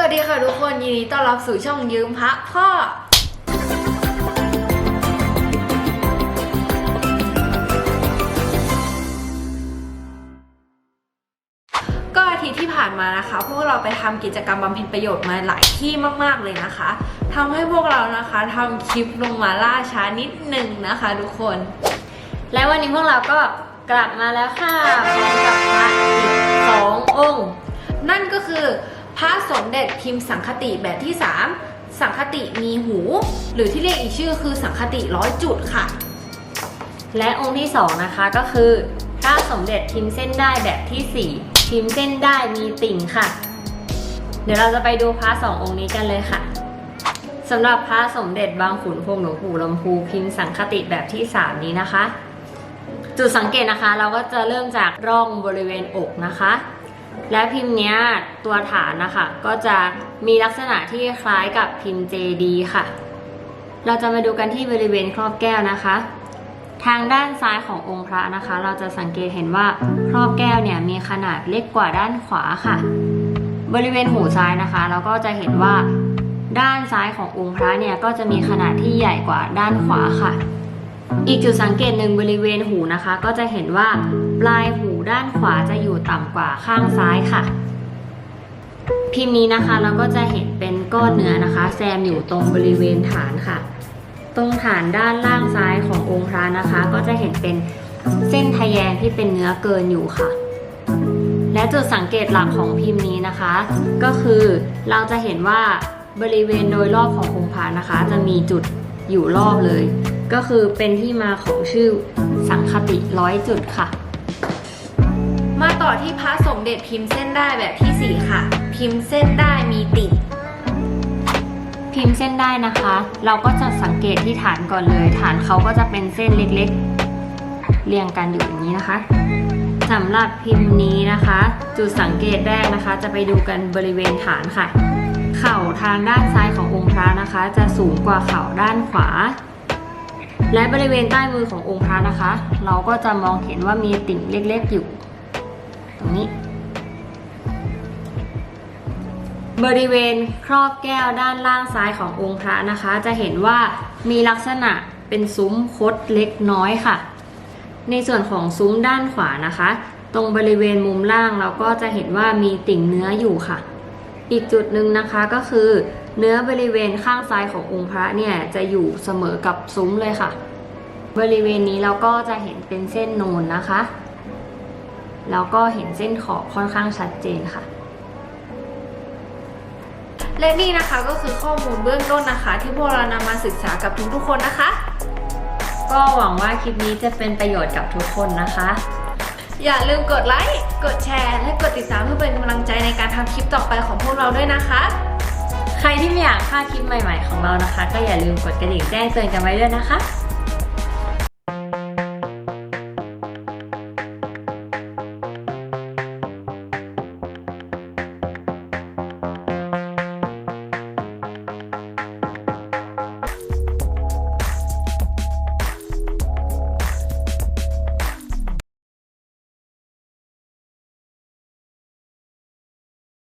วัสดีค่ะทุกคนยินดีต้อนรับสู่ช่องยืมพระพ่อ ก็อาทิตย์ที่ผ่านมานะคะ พวกเราไปทำกิจกรรมบำเพ็ญประโยชน์มาหลายที่มาก ๆ เลยนะคะทำให้พวกเรานะคะทำคลิปลงมาล่าช้านิดหนึ่งนะคะทุกคน และวันนี้พวกเราก็กลับมาแล้วค่ะพร้อมกับพระอีกสอง พระสมเด็จพิมพ์สังคติแบบที่ 3 สังคติมีหู หรือที่เรียกอีกชื่อคือสังคติร้อยจุดค่ะ และองค์ที่สองนะคะก็คือพระสมเด็จพิมพ์เส้นได้แบบที่สี่พิมพ์เส้นได้มีติ่งค่ะ เดี๋ยวเราจะไปดูพระสององค์นี้กันเลยค่ะสำหรับพระสมเด็จบางขุนพรหมหลวงปู่ลำพูพิมพ์สังคติแบบที่สามนี้นะคะ จุดสังเกตนะคะเราก็จะเริ่มจากร่องบริเวณอกนะคะ และพิมพ์เนี้ยตัวฐานนะคะ ก็จะมีลักษณะที่คล้ายกับพิมพ์เจดีค่ะ เราจะมาดูกันที่บริเวณครอบแก้วนะคะ ทางด้านซ้ายขององค์พระนะคะ เราจะสังเกตเห็นว่าครอบแก้วเนี่ยมีขนาดเล็กกว่าด้านขวาค่ะ บริเวณหูซ้ายนะคะ เราก็จะเห็นว่าด้านซ้ายขององค์พระเนี่ยก็จะมีขนาดที่ใหญ่กว่าด้านขวาค่ะ อีกจุดสังเกตหนึ่งบริเวณหูนะคะ ก็จะเห็นว่าปลายหูด้านขวาจะอยู่ต่ำกว่าข้างซ้ายค่ะ พิมพ์นี้นะคะเราก็จะเห็นเป็นก้อนเนื้อนะคะ แซมอยู่ตรงบริเวณฐานค่ะ ตรงฐานด้านล่างซ้ายขององค์พระนะคะ ก็จะเห็นเป็นเส้นทะแยงที่เป็นเนื้อเกินอยู่ค่ะ และจุดสังเกตหลักของพิมพ์นี้นะคะ ก็คือเราจะเห็นว่าบริเวณโดยรอบขององค์พระนะคะ จะมีจุดอยู่รอบเลย ก็คือเป็นที่มาของชื่อสังคติร้อยจุดค่ะ มาต่อที่พระสมเด็จพิมพ์เส้นได้แบบที่ 4 ค่ะ พิมพ์เส้นได้มีติ่งพิมพ์เส้นได้นะคะ เราก็จะสังเกตที่ฐานก่อนเลย ฐานเขาก็จะเป็นเส้นเล็กๆ เรียงกันอยู่อย่างนี้นะคะสำหรับพิมพ์นี้นะคะ จุดสังเกตแรกนะคะ จะไปดูกันบริเวณฐานค่ะ เข่าทางด้านซ้ายขององค์พระนะคะ จะสูงกว่าเข่าด้านขวา และบริเวณใต้มือขององค์พระนะคะ เราก็จะมองเห็นว่ามีติ่งเล็กๆอยู่ ตรงนี้ บริเวณครอบแก้วด้านล่างซ้ายขององค์พระนะคะ จะเห็นว่ามีลักษณะเป็นซุ้มคดเล็กน้อยค่ะ ในส่วนของซุ้มด้านขวานะคะ ตรงบริเวณมุมล่างเราก็จะเห็นว่ามีติ่งเนื้ออยู่ค่ะ อีกจุดหนึ่งนะคะก็คือ เนื้อบริเวณข้างซ้ายขององค์พระเนี่ยจะอยู่เสมอกับซุ้มเลยค่ะ บริเวณนี้เราก็จะเห็นเป็นเส้นนูนนะคะ แล้วก็เห็นเส้นขอบค่อนข้างชัดเจนค่ะ และนี่นะคะก็คือข้อมูลเบื้องต้นนะคะ ที่พวกเรานำมาศึกษากับทุกๆคนนะคะ ก็หวังว่าคลิปนี้จะเป็นประโยชน์กับทุกคนนะคะ อย่าลืมกดไลค์ กดแชร์ และกดติดตามเพื่อเป็นกำลังใจในการทำคลิปต่อไปของพวกเราด้วยนะคะ ใครที่ไม่อยากพลาดคลิปใหม่ ๆ ของเรานะคะ ก็อย่าลืมกดกระดิ่งแจ้งเตือนกันไว้ด้วยนะคะ